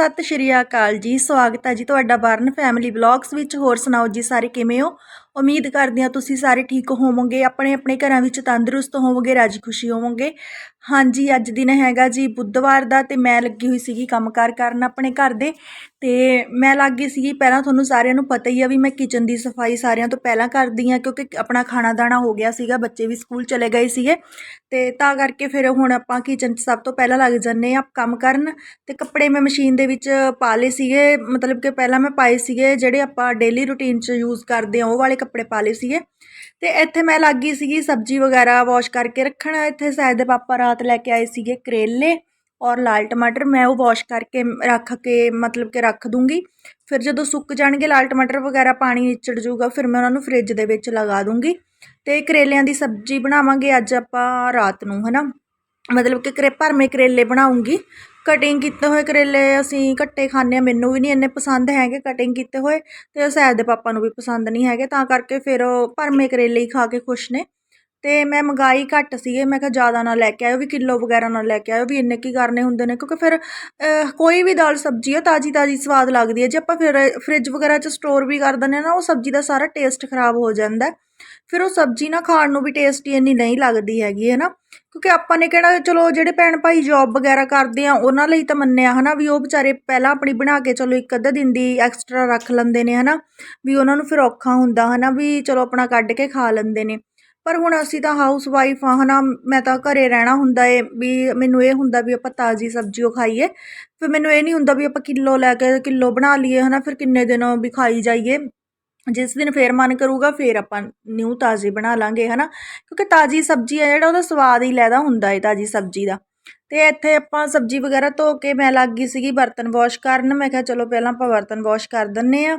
ਸਤਿ ਸ਼੍ਰੀ ਅਕਾਲ ਜੀ, ਸਵਾਗਤ ਹੈ ਜੀ ਤੁਹਾਡਾ ਬਰਨ ਫੈਮਿਲੀ ਵਲੌਗਸ ਵਿੱਚ। ਹੋਰ ਸੁਣਾਓ ਜੀ, ਸਾਰੇ ਕਿਵੇਂ ਹੋ? ਉਮੀਦ ਕਰਦੇ ਹਾਂ ਤੁਸੀਂ ਸਾਰੇ ਠੀਕ ਹੋਵੋਗੇ, ਆਪਣੇ ਆਪਣੇ ਘਰਾਂ ਵਿੱਚ ਤੰਦਰੁਸਤ ਹੋਵੋਗੇ, ਰਾਜੀ ਖੁਸ਼ੀ ਹੋਵੋਗੇ। ਹਾਂਜੀ, ਅੱਜ ਦਿਨ ਹੈਗਾ ਜੀ ਬੁੱਧਵਾਰ ਦਾ ਤੇ ਮੈਂ ਲੱਗੀ ਹੋਈ ਸੀਗੀ ਕੰਮਕਾਰ ਕਰਨ ਆਪਣੇ ਘਰ ਦੇ ਤੇ ਮੈਂ ਲੱਗ ਗਈ ਸੀਗੀ। ਪਹਿਲਾਂ ਤੁਹਾਨੂੰ ਸਾਰਿਆਂ ਨੂੰ ਪਤਾ ਹੀ ਆ ਵੀ ਮੈਂ ਕਿਚਨ ਦੀ ਸਫ਼ਾਈ ਸਾਰਿਆਂ ਤੋਂ ਪਹਿਲਾਂ ਕਰਦੀ ਆ ਕਿਉਂਕਿ ਆਪਣਾ ਖਾਣਾ ਦਾਣਾ ਹੋ ਗਿਆ ਸੀਗਾ, ਬੱਚੇ ਵੀ ਸਕੂਲ ਚਲੇ ਗਏ ਸੀਗੇ। ਤੇ ਤਾਂ ਕਰਕੇ ਫਿਰ ਹੁਣ ਆਪਾਂ ਕਿਚਨ 'ਚ ਸਭ ਤੋਂ ਪਹਿਲਾਂ ਲੱਗ ਜੰਨੇ ਆ ਕੰਮ ਕਰਨ ਤੇ ਕੱਪੜੇ ਮੈਂ ਮਸ਼ੀਨ ਦੇ ਵਿੱਚ ਪਾ ਲਏ ਸੀਗੇ। ਮਤਲਬ ਕਿ ਪਹਿਲਾਂ ਮੈਂ ਪਾਏ ਸੀਗੇ ਜਿਹੜੇ ਆਪਾਂ ਡੇਲੀ ਰੂਟੀਨ 'ਚ ਯੂਜ਼ ਕਰਦੇ ਆ ਉਹ ਵਾਲੇ ਕੱਪੜੇ ਪਾ ਲਏ ਸੀਗੇ। ਤੇ ਇੱਥੇ ਮੈਂ ਲੱਗ ਗਈ ਸੀਗੀ ਸਬਜ਼ੀ ਵਗੈਰਾ ਵਾਸ਼ ਕਰਕੇ ਰੱਖਣ। ਇੱਥੇ ਸਾਇਦ ਦੇ ਪਾਪਾ ਰਾਤ ਲੈ ਕੇ ਆਏ ਸੀਗੇ ਕਰੇਲੇ ਔਰ ਲਾਲ ਟਮਾਟਰ। ਮੈਂ ਉਹ ਵਾਸ਼ ਕਰਕੇ ਰੱਖ ਕੇ, ਮਤਲਬ ਕਿ ਰੱਖ ਦੂੰਗੀ। ਫਿਰ ਜਦੋਂ ਸੁੱਕ ਜਾਣਗੇ, ਲਾਲ ਟਮਾਟਰ ਵਗੈਰਾ ਪਾਣੀ ਨਿਚੜ ਜਾਊਗਾ, ਫਿਰ ਮੈਂ ਉਹਨਾਂ ਨੂੰ ਫ੍ਰਿਜ ਦੇ ਵਿੱਚ ਲਗਾ ਦੂੰਗੀ। ਤੇ ਕਰੇਲਿਆਂ ਦੀ ਸਬਜ਼ੀ ਬਣਾਵਾਂਗੇ ਅੱਜ ਆਪਾਂ ਰਾਤ ਨੂੰ, ਹਨਾ? ਮਤਲਬ ਕਿ ਕਰੇ ਭਰਮੇ ਕਰੇਲੇ ਬਣਾਉਂਗੀ। ਕਟਿੰਗ ਕੀਤੇ ਹੋਏ ਕਰੇਲੇ ਅਸੀਂ ਘੱਟੇ ਖਾਂਦੇ ਹਾਂ, ਮੈਨੂੰ ਵੀ ਨਹੀਂ ਇੰਨੇ ਪਸੰਦ ਹੈਗੇ ਕਟਿੰਗ ਕੀਤੇ ਹੋਏ ਅਤੇ ਸੈਦ ਦੇ ਪਾਪਾ ਨੂੰ ਵੀ ਪਸੰਦ ਨਹੀਂ ਹੈਗੇ, ਤਾਂ ਕਰਕੇ ਫਿਰ ਭਰਮੇ ਕਰੇਲੇ ਹੀ ਖਾ ਕੇ ਖੁਸ਼ ਨੇ। ਅਤੇ ਮੈਂ ਮੰਗਾਈ ਘੱਟ ਸੀਗੇ, ਮੈਂ ਕਿਹਾ ਜ਼ਿਆਦਾ ਨਾ ਲੈ ਕੇ ਆਇਓ, ਵੀ ਕਿਲੋ ਵਗੈਰਾ ਨਾ ਲੈ ਕੇ ਆਇਓ, ਵੀ ਇੰਨੇ ਕੀ ਕਰਨੇ ਹੁੰਦੇ ਨੇ, ਕਿਉਂਕਿ ਫਿਰ ਕੋਈ ਵੀ ਦਾਲ ਸਬਜ਼ੀ ਆ, ਤਾਜੀ ਤਾਜੀ ਸਵਾਦ ਲੱਗਦੀ ਹੈ, ਜੇ ਆਪਾਂ ਫਿਰ ਫਰਿੱਜ ਵਗੈਰਾ 'ਚ ਸਟੋਰ ਵੀ ਕਰ ਦਿੰਦੇ ਆ ਨਾ, ਉਹ ਸਬਜ਼ੀ ਦਾ ਸਾਰਾ ਟੇਸਟ ਖਰਾਬ ਹੋ ਜਾਂਦਾ ਫਿਰ ਉਹ ਸਬਜ਼ੀ ਨਾ ਖਾਣ ਨੂੰ ਵੀ ਟੇਸਟੀ ਇੰਨੀ ਨਹੀਂ ਲੱਗਦੀ ਹੈਗੀ ਹੈ ਨਾ ਕਿਉਂਕਿ ਆਪਾਂ ਨੇ ਕਿਹੜਾ, ਚਲੋ ਜਿਹੜੇ ਭੈਣ ਭਾਈ ਜੌਬ ਵਗੈਰਾ ਕਰਦੇ ਆ, ਉਹਨਾਂ ਲਈ ਤਾਂ ਮੰਨਿਆ, ਹਨਾ? ਵੀ ਉਹ ਵਿਚਾਰੇ ਪਹਿਲਾਂ ਆਪਣੀ ਬਣਾ ਕੇ ਚਲੋ ਇੱਕ ਅੱਧਾ ਦਿਨ ਦੀ ਐਕਸਟਰਾ ਰੱਖ ਲੈਂਦੇ ਨੇ, ਹਨਾ? ਵੀ ਉਹਨਾਂ ਨੂੰ ਫਿਰ ਔਖਾ ਹੁੰਦਾ, ਹਨਾ? ਵੀ ਚਲੋ ਆਪਣਾ ਕੱਢ ਕੇ ਖਾ ਲੈਂਦੇ ਨੇ। ਪਰ ਹੁਣ ਅਸੀਂ ਤਾਂ ਹਾਊਸ ਵਾਈਫ ਆ, ਹਨਾ? ਮੈਂ ਤਾਂ ਘਰੇ ਰਹਿਣਾ ਹੁੰਦਾ ਏ, ਵੀ ਮੈਨੂੰ ਇਹ ਹੁੰਦਾ ਵੀ ਆਪਾਂ ਤਾਜ਼ੀ ਸਬਜ਼ੀ ਉਹ ਖਾਈਏ। ਫਿਰ ਮੈਨੂੰ ਇਹ ਨਹੀਂ ਹੁੰਦਾ ਵੀ ਆਪਾਂ ਕਿਲੋ ਲੈ ਕੇ ਕਿਲੋ ਬਣਾ ਲਈਏ, ਹਨਾ? ਫਿਰ ਕਿੰਨੇ ਦਿਨ ਵੀ ਖਾਈ ਜਾਈਏ। ਜਿਸ ਦਿਨ ਫਿਰ ਮਨ ਕਰੂਗਾ, ਫਿਰ ਆਪਾਂ ਨਿਊ ਤਾਜ਼ੀ ਬਣਾ ਲਾਂਗੇ ਨਾ ਕਿਉਂਕਿ ਤਾਜ਼ੀ ਸਬਜ਼ੀ ਆ, ਜਿਹੜਾ ਉਹਦਾ ਸਵਾਦ ਹੀ ਲੈਦਾ ਹੁੰਦਾ ਏ, ਤਾਜ਼ੀ ਸਬਜ਼ੀ ਦਾ। ਤੇ ਇੱਥੇ ਆਪਾਂ ਸਬਜ਼ੀ ਵਗੈਰਾ ਧੋ ਕੇ ਮੈਂ ਲੱਗ ਗਈ ਸੀਗੀ ਬਰਤਨ ਵਾਸ਼ ਕਰਨ। ਮੈਂ ਕਿਹਾ ਚਲੋ ਪਹਿਲਾਂ ਆਪਾਂ ਬਰਤਨ ਵਾਸ਼ ਕਰ ਦਿੰਨੇ ਆ।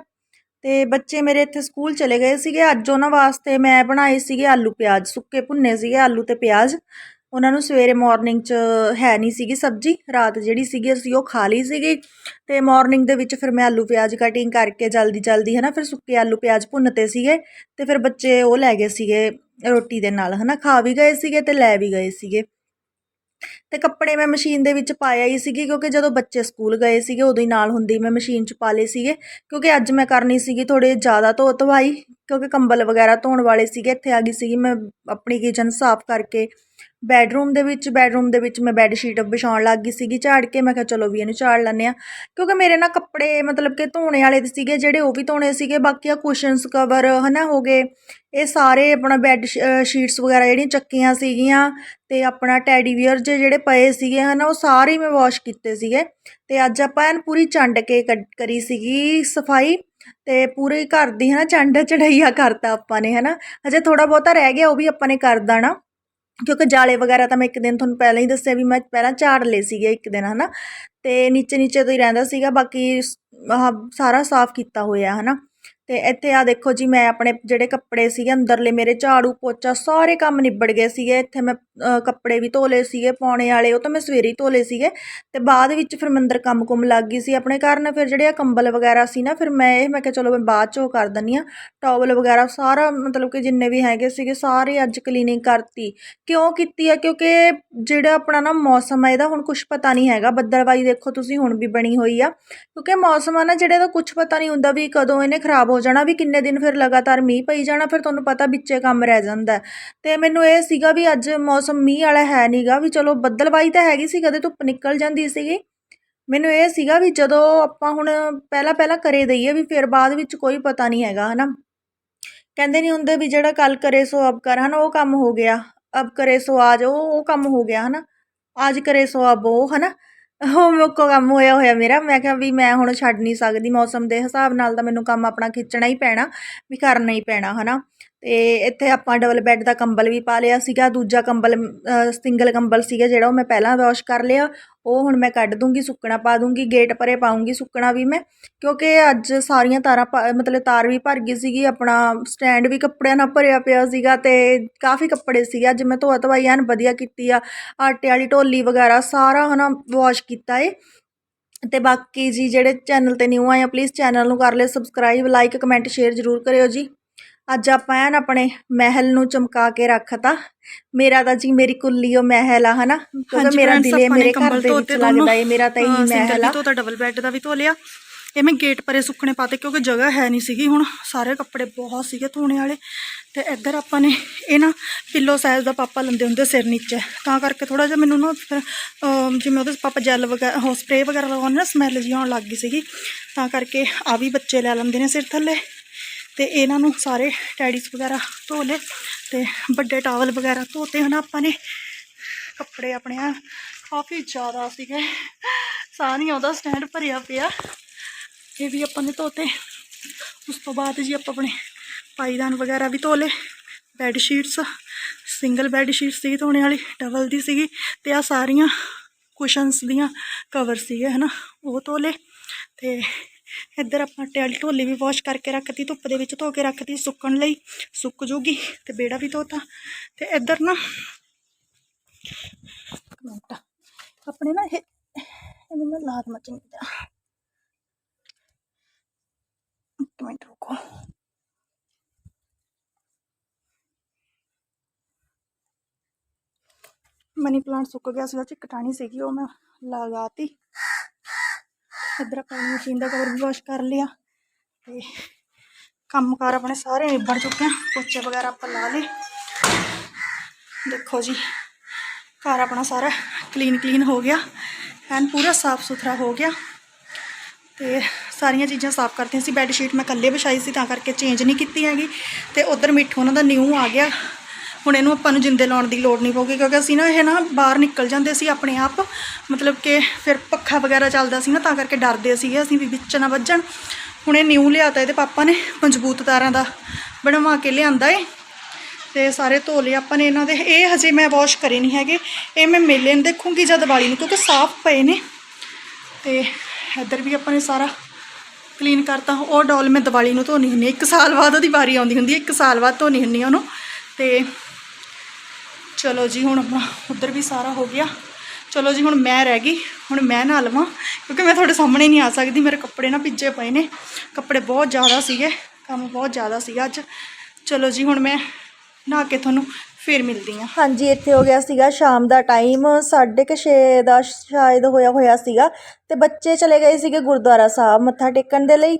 ਤੇ ਬੱਚੇ ਮੇਰੇ ਇੱਥੇ ਸਕੂਲ ਚਲੇ ਗਏ ਸੀਗੇ। ਅੱਜ ਉਹਨਾਂ ਵਾਸਤੇ ਮੈਂ ਬਣਾਏ ਸੀਗੇ ਆਲੂ ਪਿਆਜ਼, ਸੁੱਕੇ ਭੁੰਨੇ ਸੀਗੇ ਆਲੂ ਤੇ ਪਿਆਜ਼। ਉਹਨਾਂ ਨੂੰ ਸਵੇਰੇ ਮੋਰਨਿੰਗ 'ਚ ਹੈ ਨਹੀਂ ਸੀਗੀ ਸਬਜ਼ੀ, ਰਾਤ ਜਿਹੜੀ ਸੀਗੀ ਅਸੀਂ ਉਹ ਖਾ ਲਈ ਸੀਗੀ ਤੇ ਮੋਰਨਿੰਗ ਦੇ ਵਿੱਚ ਫਿਰ ਮੈਂ ਆਲੂ ਪਿਆਜ਼ ਕਟਿੰਗ ਕਰਕੇ ਜਲਦੀ ਜਲਦੀ ਹੈ ਨਾ ਫਿਰ ਸੁੱਕੇ ਆਲੂ ਪਿਆਜ਼ ਭੁੰਨਤੇ ਸੀਗੇ ਤੇ ਫਿਰ ਬੱਚੇ ਉਹ ਲੈ ਗਏ ਸੀਗੇ ਰੋਟੀ ਦੇ ਨਾਲ ਹੈ ਨਾ ਖਾ ਵੀ ਗਏ ਸੀਗੇ ਤੇ ਲੈ ਵੀ ਗਏ ਸੀਗੇ। ਤੇ ਕੱਪੜੇ ਮੈਂ ਮਸ਼ੀਨ ਦੇ ਵਿੱਚ ਪਾਇਆ ਹੀ ਸੀਗੀ ਕਿਉਂਕਿ ਜਦੋਂ ਬੱਚੇ ਸਕੂਲ ਗਏ ਸੀਗੇ ਉਦੋਂ ਹੀ ਨਾਲ ਹੁੰਦੀ ਮੈਂ ਮਸ਼ੀਨ 'ਚ ਪਾ ਲਏ ਸੀਗੇ ਕਿਉਂਕਿ ਅੱਜ ਮੈਂ ਕਰਨੀ ਸੀਗੀ ਥੋੜੇ ਜ਼ਿਆਦਾ ਧੋ ਧਵਾਈ ਕਿਉਂਕਿ ਕੰਬਲ ਵਗੈਰਾ ਧੋਣ ਵਾਲੇ ਸੀਗੇ, ਇੱਥੇ ਆ ਗਈ ਸੀਗੀ ਮੈਂ ਆਪਣੀ ਕਿਚਨ ਸਾਫ਼ ਕਰਕੇ ਬੈਡਰੂਮ ਦੇ ਵਿੱਚ ਬੈਡਰੂਮ ਦੇ ਵਿੱਚ ਮੈਂ ਬੈੱਡ ਸ਼ੀਟ ਵਿਛਾਉਣ ਲੱਗ ਗਈ ਸੀਗੀ, ਝਾੜ ਕੇ ਮੈਂ ਕਿਹਾ ਚਲੋ ਵੀ ਇਹਨੂੰ ਝਾੜ ਲੈਂਦੇ ਆ ਕਿਉਂਕਿ ਮੇਰੇ ਨਾ ਕੱਪੜੇ ਮਤਲਬ ਕਿ ਧੋਣੇ ਵਾਲੇ ਸੀਗੇ, ਜਿਹੜੇ ਉਹ ਵੀ ਧੋਣੇ ਸੀਗੇ, ਬਾਕੀ ਆ ਕੁਸ਼ਨਸ ਕਵਰ ਹਨਾ ਹੋ ਗਏ। ਇਹ ਸਾਰੇ ਆਪਣਾ ਬੈੱਡ ਸ਼ੀਟਸ ਵਗੈਰਾ ਜਿਹੜੀਆਂ ਚੱਕੀਆਂ ਸੀਗੀਆਂ ਤੇ ਆਪਣਾ ਟੈਡੀ ਵੀਅਰ ਜੇ ਜਿਹੜੇ ਪਏ ਸੀਗੇ ਹਨਾ, ਉਹ ਸਾਰੇ ਮੈਂ ਵਾਸ਼ ਕੀਤੇ ਸੀਗੇ। ਤੇ ਅੱਜ ਆਪਾਂ ਐਨ ਪੂਰੀ ਚੰਡ ਕੇ ਕੱਢ- ਕਰੀ ਸੀਗੀ ਸਫ਼ਾਈ ਤੇ ਪੂਰੇ ਘਰ ਦੀ ਹਨਾ ਚੰਡ ਚੜਈਆ ਕਰਤਾ ਆਪਾਂ ਨੇ ਹਨਾ। ਅਜੇ ਥੋੜਾ ਬਹੁਤਾ ਰਹਿ ਗਿਆ, ਉਹ ਵੀ ਆਪਾਂ ਨੇ ਕਰ ਦੇਣਾ। ਕਿਉਂਕਿ ਜਾਲੇ ਵਗੈਰਾ ਤਾਂ ਮੈਂ ਇੱਕ ਦਿਨ ਤੁਹਾਨੂੰ ਪਹਿਲਾਂ ਹੀ ਦੱਸਿਆ ਵੀ ਮੈਂ ਪਹਿਲਾਂ ਝਾੜ ਲਏ ਸੀਗੇ ਇੱਕ ਦਿਨ, ਹਨਾ? ਤੇ ਨੀਚੇ ਨੀਚੇ ਤੋਂ ਹੀ ਰਹਿੰਦਾ ਸੀਗਾ, ਬਾਕੀ ਆਹ ਸਾਰਾ ਸਾਫ਼ ਕੀਤਾ ਹੋਇਆ, ਹਨਾ? ਅਤੇ ਇੱਥੇ ਆਹ ਦੇਖੋ ਜੀ, ਮੈਂ ਆਪਣੇ ਜਿਹੜੇ ਕੱਪੜੇ ਸੀਗੇ ਅੰਦਰਲੇ ਮੇਰੇ ਝਾੜੂ ਪੋਚਾ ਸਾਰੇ ਕੰਮ ਨਿਬੜ ਗਏ ਸੀਗੇ। ਇੱਥੇ ਮੈਂ ਕੱਪੜੇ ਵੀ ਧੋ ਲਏ ਸੀਗੇ, ਪਾਉਣੇ ਵਾਲੇ, ਉਹ ਤਾਂ ਮੈਂ ਸਵੇਰੇ ਹੀ ਧੋ ਲਏ ਸੀਗੇ। ਅਤੇ ਬਾਅਦ ਵਿੱਚ ਫਿਰ ਮੈਂ ਅੰਦਰ ਕੰਮ ਕੁਮ ਲੱਗ ਗਈ ਸੀ ਆਪਣੇ ਘਰ। ਨੇ ਫਿਰ ਜਿਹੜੇ ਆ ਕੰਬਲ ਵਗੈਰਾ ਸੀ ਨਾ, ਫਿਰ ਮੈਂ ਇਹ, ਮੈਂ ਕਿਹਾ ਚਲੋ ਮੈਂ ਬਾਅਦ ਚੋਂ ਕਰ ਦਿੰਦੀ ਹਾਂ। ਟੋਵਲ ਵਗੈਰਾ ਸਾਰਾ, ਮਤਲਬ ਕਿ ਜਿੰਨੇ ਵੀ ਹੈਗੇ ਸੀਗੇ ਸਾਰੇ ਅੱਜ ਕਲੀਨਿੰਗ ਕਰਤੀ। ਕਿਉਂ ਕੀਤੀ ਆ ਕਿਉਂਕਿ ਜਿਹੜਾ ਆਪਣਾ ਨਾ ਮੌਸਮ ਆ ਇਹਦਾ ਹੁਣ ਕੁਝ ਪਤਾ ਨਹੀਂ ਹੈਗਾ। ਬੱਦਲਵਾਈ ਦੇਖੋ ਤੁਸੀਂ, ਹੁਣ ਵੀ ਬਣੀ ਹੋਈ ਆ। ਕਿਉਂਕਿ ਮੌਸਮ ਆ ਨਾ, ਜਿਹੜੇ ਦਾ ਕੁਝ ਪਤਾ ਨਹੀਂ ਹੁੰਦਾ ਵੀ ਕਦੋਂ ਇਹਨੇ ਖਰਾਬ ਹੋ ਜਾਣਾ ਵੀ ਕਿੰਨੇ ਦਿਨ ਫਿਰ ਲਗਾਤਾਰ ਮੀਂਹ ਪਈ ਜਾਣਾ, ਫਿਰ ਤੁਹਾਨੂੰ ਪਤਾ ਵਿੱਚੇ ਕੰਮ ਰਹਿ ਜਾਂਦਾ। ਤੇ ਮੈਨੂੰ ਇਹ ਸੀਗਾ ਵੀ ਅੱਜ ਮੌਸਮ ਮੀਂਹ ਵਾਲਾ ਹੈ ਨਹੀਂਗਾ ਵੀ ਚਲੋ ਬੱਦਲਵਾਈ ਤਾਂ ਹੈਗੀ ਸੀ, ਕਦੇ ਧੁੱਪ ਨਿਕਲ ਜਾਂਦੀ ਸੀਗੀ। ਮੈਨੂੰ ਇਹ ਸੀਗਾ ਵੀ ਜਦੋਂ ਆਪਾਂ ਹੁਣ ਪਹਿਲਾਂ ਪਹਿਲਾਂ ਕਰੇ ਦਈਏ, ਵੀ ਫਿਰ ਬਾਅਦ ਵਿੱਚ ਕੋਈ ਪਤਾ ਨਹੀਂ ਹੈਗਾ, ਹਨਾ। ਕਹਿੰਦੇ ਨਹੀਂ ਹੁੰਦੇ ਵੀ ਜਿਹੜਾ ਕੱਲ ਕਰੇ ਸੋ ਅਬ ਕਰ, ਹਨਾ, ਉਹ ਕੰਮ ਹੋ ਗਿਆ। ਅਬ ਕਰੇ ਸੋ ਆਜ, ਉਹ ਉਹ ਕੰਮ ਹੋ ਗਿਆ, ਹਨਾ। ਆਜ ਕਰੇ ਸੋ ਅਬ ਉਹ, ਹਨਾ। ਉਹ ਮੁੱਕੋ ਕੰਮ ਹੋਇਆ ਹੋਇਆ ਮੇਰਾ। ਮੈਂ ਕਿਹਾ ਵੀ ਮੈਂ ਹੁਣ ਛੱਡ ਨਹੀਂ ਸਕਦੀ। ਮੌਸਮ ਦੇ ਹਿਸਾਬ ਨਾਲ ਤਾਂ ਮੈਨੂੰ ਕੰਮ ਆਪਣਾ ਖਿੱਚਣਾ ਹੀ ਪੈਣਾ, ਵੀ ਕਰਨਾ ਹੀ ਪੈਣਾ ਹੈ ਨਾ ਅਤੇ ਇੱਥੇ ਆਪਾਂ ਡਬਲ ਬੈੱਡ ਦਾ ਕੰਬਲ ਵੀ ਪਾ ਲਿਆ ਸੀਗਾ, ਦੂਜਾ ਕੰਬਲ ਸਿੰਗਲ ਕੰਬਲ ਸੀਗਾ ਜਿਹੜਾ ਉਹ ਮੈਂ ਪਹਿਲਾਂ ਵਾਸ਼ ਕਰ ਲਿਆ, ਉਹ ਹੁਣ ਮੈਂ ਕੱਢ ਦੂੰਗੀ, ਸੁੱਕਣਾ ਪਾ ਦੂੰਗੀ ਗੇਟ ਪਰੇ ਪਾਉਂਗੀ ਸੁੱਕਣਾ ਵੀ ਮੈਂ, ਕਿਉਂਕਿ ਅੱਜ ਸਾਰੀਆਂ ਤਾਰਾਂ ਭਾ- ਮਤਲਬ ਤਾਰ ਵੀ ਭਰ ਗਈ ਸੀਗੀ, ਆਪਣਾ ਸਟੈਂਡ ਵੀ ਕੱਪੜਿਆਂ ਨਾਲ ਭਰਿਆ ਪਿਆ ਸੀਗਾ ਤੇ ਕਾਫੀ ਕੱਪੜੇ ਸੀਗੇ, ਅੱਜ ਮੈਂ ਧੋਆ ਧਵਾਈ ਐਨ ਵਧੀਆ ਕੀਤੀ ਆ, ਆਟੇ ਵਾਲੀ ਢੋਲੀ ਵਗੈਰਾ ਸਾਰਾ ਹਨਾ ਵਾਸ਼ ਕੀਤਾ ਏ। ਤੇ ਬਾਕੀ ਜੀ ਜਿਹੜੇ ਚੈਨਲ ਤੇ ਨਿਊ ਆਏ ਆ ਪਲੀਜ਼ ਚੈਨਲ ਨੂੰ ਕਰ ਲਿਓ ਸਬਸਕ੍ਰਾਈਬ ਲਾਈਕ ਕਮੈਂਟ ਸ਼ੇਅਰ ਜ਼ਰੂਰ ਕਰਿਓ ਜੀ। ਅੱਜ ਆਪਾਂ ਐਨ ਆਪਣੇ ਮਹਿਲ ਨੂੰ ਚਮਕਾ ਕੇ ਰੱਖਤਾ। ਮੇਰਾ ਤਾਂ ਜੀ ਮੇਰੀ ਕੁੱਲੀ ਉਹ ਮਹਿਲ ਆ ਹਨਾ? ਕਿਉਂਕਿ ਮੇਰਾ ਦਿਲ ਮੇਰੇ ਘਰ ਦੇ ਵਿੱਚ ਲੱਗਦਾ। ਏ ਮੇਰਾ ਤਾਂ ਇਹੀ ਮਹਿਲ ਆ। ਧੋਤਾ ਡਬਲ ਬੈੱਡ ਦਾ ਵੀ ਧੋ ਲਿਆ। ਇਹ ਮੈਂ ਗੇਟ ਪਰੇ ਸੁੱਕਣੇ ਪਾਤੇ ਕਿਉਂਕਿ ਜਗ੍ਹਾ ਹੈ ਨਹੀਂ ਸੀਗੀ ਹੁਣ। ਸਾਰੇ ਕੱਪੜੇ ਬਹੁਤ ਸੀਗੇ ਧੋਣੇ ਵਾਲੇ। ਤੇ ਇੱਧਰ ਆਪਾਂ ਨੇ ਇਹ ਨਾ ਪਿੱਲੋ ਸਾਈਜ਼ ਦਾ ਪਾਪਾ ਲੰਦੇ ਹੁੰਦੇ ਸਿਰ ਨੀਚੇ। ਤਾਂ ਕਰਕੇ ਥੋੜਾ ਜਿਹਾ ਮੈਨੂੰ ਨਾ ਫਿਰ ਜਿਵੇਂ ਉਹਦੇ ਪਾਪਾ ਜੈਲ ਵਗੈਰਾ ਹੋ ਸਪਰੇ ਵਗੈਰਾ ਲਗਾਉਂਦੇ ਨਾ ਸਮੈਲ ਜਿਹੀ ਆਉਣ ਲੱਗ ਗਈ ਸੀਗੀ। ਤਾਂ ਕਰਕੇ ਆ ਵੀ ਬੱਚੇ ਲੈ ਲੈਂਦੇ ਨੇ ਸਿਰ ਥੱਲੇ। ਤੇ ਇਹਨਾਂ ਨੂੰ ਸਾਰੇ ਟੈਡੀਸ ਵਗੈਰਾ ਧੋ ਲਏ ਤੇ ਵੱਡੇ ਟਾਵਲ ਵਗੈਰਾ ਧੋਤੇ। ਹਨ ਆਪਾਂ ਨੇ ਕੱਪੜੇ ਆਪਣੇ ਆ, ਕਾਫੀ ਜ਼ਿਆਦਾ ਸੀਗੇ। ਸਾਹ ਨਹੀਂ ਆਉਂਦਾ, ਸਟੈਂਡ ਭਰਿਆ ਪਿਆ। ਇਹ ਵੀ ਆਪਾਂ ਨੇ ਧੋਤੇ। ਉਸ ਤੋਂ ਬਾਅਦ ਜੀ ਆਪਾਂ ਆਪਣੇ ਪਾਈਦਾਨ ਵਗੈਰਾ ਵੀ ਧੋ ਲਏ। Bed sheets, single bed sheet ਸੀਗੀ ਧੋਣੇ ਵਾਲੀ, ਡਬਲ ਦੀ ਸੀਗੀ ਤੇ ਆ ਸਾਰੀਆਂ ਕੁਸ਼ਨਸ ਦੀਆਂ ਕਵਰ ਸੀਗੇ, ਹਨਾ, ਉਹ ਧੋ ਲਏ। ਤੇ ਇੱਧਰ ਆਪਾਂ ਟੈਲ ਢੋਲੀ ਵੀ ਵਾਸ਼ ਕਰਕੇ ਰੱਖਤੀ, ਧੁੱਪ ਦੇ ਵਿੱਚ ਧੋ ਕੇ ਰੱਖਤੀ ਸੁੱਕਣ ਲਈ, ਸੁੱਕ ਜੂਗੀ ਤੇ ਬੇੜਾ ਵੀ ਧੋਤਾ। ਤੇ ਇੱਧਰ ਨਾ ਮਿੰਟ, ਆਪਣੇ ਨਾ ਇਹ, ਇਹਨੂੰ ਮੈਂ ਲਾਤ ਮਚਣੀ ਦਾ ਇੱਕ ਮਿੰਟ ਰੁਕੋ। ਮਨੀ ਪਲਾਂਟ ਸੁੱਕ ਗਿਆ ਸੀ ਉਹ ਚ ਕਟਾਣੀ ਸੀਗੀ, ਉਹ ਮੈਂ ਲਗਾਤੀ ਇੱਧਰ ਆਪਾਂ ਮਸ਼ੀਨ ਦਾ ਕਵਰ ਵੀ ਵਾਸ਼ ਕਰ ਲਿਆ ਤੇ ਕੰਮਕਾਰ ਆਪਣੇ ਸਾਰੇ ਨਿਬੜ ਚੁੱਕੇ ਆ। ਪੋਚੇ ਵਗੈਰਾ ਆਪਾਂ ਲਾ ਲਏ। ਦੇਖੋ ਜੀ, ਘਰ ਆਪਣਾ ਸਾਰਾ ਕਲੀਨ ਕਲੀਨ ਹੋ ਗਿਆ ਐਨ ਪੂਰਾ ਸਾਫ਼ ਸੁਥਰਾ ਹੋ ਗਿਆ। ਤੇ ਸਾਰੀਆਂ ਚੀਜ਼ਾਂ ਸਾਫ਼ ਕਰਤੀਆਂ ਸੀ। ਬੈੱਡ ਸ਼ੀਟ ਮੈਂ ਇਕੱਲੇ ਵਿਛਾਈ ਸੀ, ਤਾਂ ਕਰਕੇ ਚੇਂਜ ਨਹੀਂ ਕੀਤੀ ਹੈਗੀ। ਤੇ ਉਧਰ ਮਿੱਠੂ ਉਹਨਾਂ ਦਾ ਨਿਊ ਆ ਗਿਆ। ਹੁਣ ਇਹਨੂੰ ਆਪਾਂ ਨੂੰ ਜਿੰਦੇ ਲਾਉਣ ਦੀ ਲੋੜ ਨਹੀਂ ਪਊਗੀ, ਕਿਉਂਕਿ ਅਸੀਂ ਨਾ ਇਹ ਨਾ ਬਾਹਰ ਨਿਕਲ ਜਾਂਦੇ ਸੀ ਆਪਣੇ ਆਪ, ਮਤਲਬ ਕਿ ਫਿਰ ਪੱਖਾ ਵਗੈਰਾ ਚੱਲਦਾ ਸੀ ਨਾ, ਤਾਂ ਕਰਕੇ ਡਰਦੇ ਸੀਗੇ ਅਸੀਂ ਵੀ ਵਿੱਚ ਨਾ ਵੱਜਣ। ਹੁਣ ਇਹ ਨਿਊ ਲਿਆਤਾ ਇਹਦੇ ਪਾਪਾ ਨੇ, ਮਜ਼ਬੂਤ ਤਾਰਾਂ ਦਾ, ਬਣਵਾ ਕੇ ਲਿਆਂਦਾ ਏ। ਤੇ ਸਾਰੇ ਧੋ ਲਏ ਆਪਾਂ ਨੇ ਇਹਨਾਂ ਦੇ। ਇਹ ਹਜੇ ਮੈਂ ਵਾਸ਼ ਕਰੇ ਨਹੀਂ ਹੈਗੇ, ਇਹ ਮੈਂ ਮੇਲੇ ਨੂੰ ਦੇਖੂੰਗੀ ਜਾਂ ਦੀਵਾਲੀ ਨੂੰ, ਕਿਉਂਕਿ ਸਾਫ਼ ਪਏ ਨੇ। ਤੇ ਇੱਧਰ ਵੀ ਆਪਾਂ ਨੇ ਸਾਰਾ ਕਲੀਨ ਕਰਤਾ। ਉਹ ਡੋਲ ਮੈਂ ਦੀਵਾਲੀ ਨੂੰ ਧੋਣੀ ਹੁੰਦੀ ਇੱਕ ਸਾਲ ਬਾਅਦ ਉਹਦੀ ਵਾਰੀ ਆਉਂਦੀ ਹੁੰਦੀ ਹੈ, ਇੱਕ ਸਾਲ ਬਾਅਦ ਧੋਣੀ ਹੁੰਦੀ ਉਹਨੂੰ। ਤੇ ਚਲੋ ਜੀ, ਹੁਣ ਆਪਣਾ ਉੱਧਰ ਵੀ ਸਾਰਾ ਹੋ ਗਿਆ। ਚਲੋ ਜੀ, ਹੁਣ ਮੈਂ ਰਹਿ ਗਈ। ਹੁਣ ਮੈਂ ਨਾ ਲਵਾਂ, ਕਿਉਂਕਿ ਮੈਂ ਤੁਹਾਡੇ ਸਾਹਮਣੇ ਨਹੀਂ ਆ ਸਕਦੀ। ਮੇਰੇ ਕੱਪੜੇ ਨਾ ਭਿੱਜੇ ਪਏ ਨੇ। ਕੱਪੜੇ ਬਹੁਤ ਜ਼ਿਆਦਾ ਸੀਗੇ, ਕੰਮ ਬਹੁਤ ਜ਼ਿਆਦਾ ਸੀਗਾ ਅੱਜ। ਚਲੋ ਜੀ, ਹੁਣ ਮੈਂ ਨਹਾ ਕੇ ਤੁਹਾਨੂੰ ਫਿਰ ਮਿਲਦੀ ਹਾਂ। ਹਾਂਜੀ, ਇੱਥੇ ਹੋ ਗਿਆ ਸੀਗਾ ਸ਼ਾਮ ਦਾ ਟਾਈਮ। 6:30 ਦਾ ਸ਼ਾਇਦ ਹੋਇਆ ਹੋਇਆ ਸੀਗਾ। ਤੇ ਬੱਚੇ ਚਲੇ ਗਏ ਸੀਗੇ ਗੁਰਦੁਆਰਾ ਸਾਹਿਬ ਮੱਥਾ ਟੇਕਣ ਦੇ ਲਈ।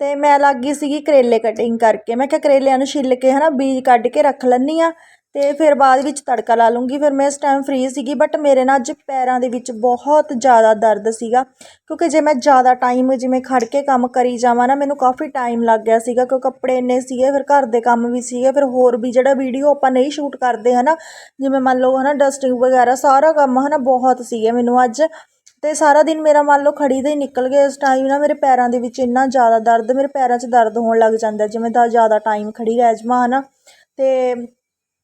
ਤੇ ਮੈਂ ਲੱਗ ਗਈ ਸੀਗੀ ਕਰੇਲੇ ਕਟਿੰਗ ਕਰਕੇ। ਮੈਂ ਕਿਹਾ ਕਰੇਲਿਆਂ ਨੂੰ ਛਿੱਲ ਕੇ ਹਨਾ ਬੀਜ ਕੱਢ ਕੇ ਰੱਖ ਲੈਂਦੀ ਆ ਅਤੇ ਫਿਰ ਬਾਅਦ ਵਿੱਚ ਤੜਕਾ ਲਾ ਲੂੰਗੀ। ਫਿਰ ਮੈਂ ਇਸ ਟਾਈਮ ਫ੍ਰੀ ਸੀਗੀ ਬਟ ਮੇਰੇ ਨਾ ਅੱਜ ਪੈਰਾਂ ਦੇ ਵਿੱਚ ਬਹੁਤ ਜ਼ਿਆਦਾ ਦਰਦ ਸੀਗਾ, ਕਿਉਂਕਿ ਜੇ ਮੈਂ ਜ਼ਿਆਦਾ ਟਾਈਮ ਜਿਵੇਂ ਖੜ ਕੇ ਕੰਮ ਕਰੀ ਜਾਵਾਂ ਨਾ, ਮੈਨੂੰ ਕਾਫੀ ਟਾਈਮ ਲੱਗ ਗਿਆ ਸੀਗਾ, ਕਿਉਂਕਿ ਕੱਪੜੇ ਇੰਨੇ ਸੀਗੇ, ਫਿਰ ਘਰ ਦੇ ਕੰਮ ਵੀ ਸੀਗੇ, ਫਿਰ ਹੋਰ ਵੀ ਜਿਹੜਾ ਵੀਡੀਓ ਆਪਾਂ ਨਹੀਂ ਸ਼ੂਟ ਕਰਦੇ ਹਨਾ, ਜਿਵੇਂ ਮੰਨ ਲਓ ਹਨਾ ਡਸਟਿੰਗ ਵਗੈਰਾ, ਸਾਰਾ ਕੰਮ ਹਨਾ ਬਹੁਤ ਸੀਗੇ ਮੈਨੂੰ ਅੱਜ। ਤੇ ਸਾਰਾ ਦਿਨ ਮੇਰਾ ਮੰਨ ਲਓ ਖੜੀ ਦਾ ਹੀ ਨਿਕਲ ਗਿਆ ਇਸ ਟਾਈਮ ਨਾ, ਮੇਰੇ ਪੈਰਾਂ ਦੇ ਵਿੱਚ ਇੰਨਾ ਜ਼ਿਆਦਾ ਦਰਦ, ਮੇਰੇ ਪੈਰਾਂ 'ਚ ਦਰਦ ਹੋਣ ਲੱਗ ਜਾਂਦਾ ਜਿਵੇਂ ਦਾ ਜ਼ਿਆਦਾ ਟਾਈਮ ਖੜੀ ਰਹਿ ਜਾਵਾਂ ਹਨਾ। ਤੇ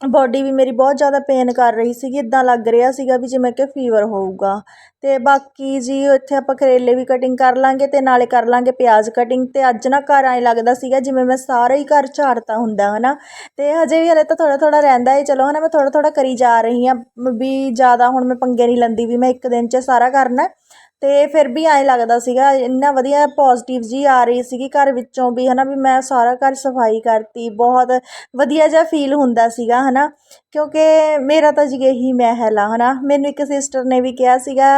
ਬੋਡੀ ਵੀ ਮੇਰੀ ਬਹੁਤ ਜ਼ਿਆਦਾ ਪੇਨ ਕਰ ਰਹੀ ਸੀਗੀ ਇੱਦਾਂ ਲੱਗ ਰਿਹਾ ਸੀਗਾ ਵੀ ਜਿਵੇਂ ਕਿ ਫੀਵਰ ਹੋਊਗਾ। ਅਤੇ ਬਾਕੀ ਜੀ ਇੱਥੇ ਆਪਾਂ ਕਰੇਲੇ ਵੀ ਕਟਿੰਗ ਕਰ ਲਾਂਗੇ ਅਤੇ ਨਾਲੇ ਕਰ ਲਾਂਗੇ ਪਿਆਜ਼ ਕਟਿੰਗ ਅਤੇ ਅੱਜ ਨਾ ਘਰ ਐਂ ਲੱਗਦਾ ਸੀਗਾ ਜਿਵੇਂ ਮੈਂ ਸਾਰਾ ਹੀ ਘਰ ਝਾੜਤਾ ਹੁੰਦਾ ਹੈ ਨਾ ਅਤੇ ਹਜੇ ਵੀ ਹਲੇ ਤਾਂ ਥੋੜ੍ਹਾ ਥੋੜ੍ਹਾ ਰਹਿੰਦਾ ਹੈ ਚਲੋ ਹੈ ਨਾ ਮੈਂ ਥੋੜ੍ਹਾ ਥੋੜ੍ਹਾ ਕਰੀ ਜਾ ਰਹੀ ਹਾਂ, ਵੀ ਜ਼ਿਆਦਾ ਹੁਣ ਮੈਂ ਪੰਗੇ ਨਹੀਂ ਲੈਂਦੀ ਵੀ ਮੈਂ ਇੱਕ ਦਿਨ 'ਚ ਸਾਰਾ ਕਰਨਾ। ਅਤੇ ਫਿਰ ਵੀ ਐਂ ਲੱਗਦਾ ਸੀਗਾ, ਇੰਨਾ ਵਧੀਆ ਪੋਜ਼ੀਟਿਵ ਜੀ ਆ ਰਹੀ ਸੀਗੀ ਘਰ ਵਿੱਚੋਂ ਵੀ ਹੈ ਨਾ ਵੀ ਮੈਂ ਸਾਰਾ ਘਰ ਸਫ਼ਾਈ ਕਰਤੀ, ਬਹੁਤ ਵਧੀਆ ਜਿਹਾ ਫੀਲ ਹੁੰਦਾ ਸੀਗਾ ਹੈ ਨਾ ਕਿਉਂਕਿ ਮੇਰਾ ਤਾਂ ਜੀ ਇਹੀ ਮਹਿਲ ਆ ਹੈ ਨਾ ਮੈਨੂੰ ਇੱਕ ਸਿਸਟਰ ਨੇ ਵੀ ਕਿਹਾ ਸੀਗਾ